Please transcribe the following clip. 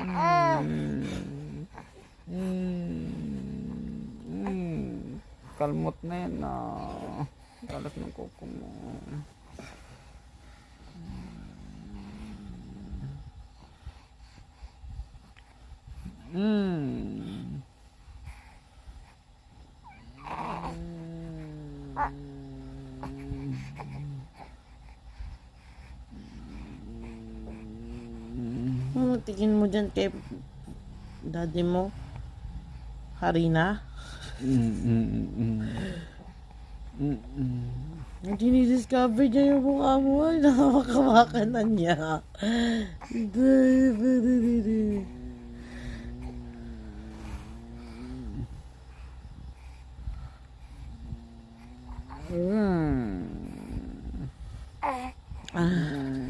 Mm. Mm. Kalmot na yan. Oh. Kalat ng kuko mo. Mm. Mm. Hmm, tingin mo dyan kay daddy mo? Harina? Mm, mm, mm, mm. Mm, mm. Dinidiscover niya yung mukha mo. Ay, nakapakamakan na niya. Mm. Ah.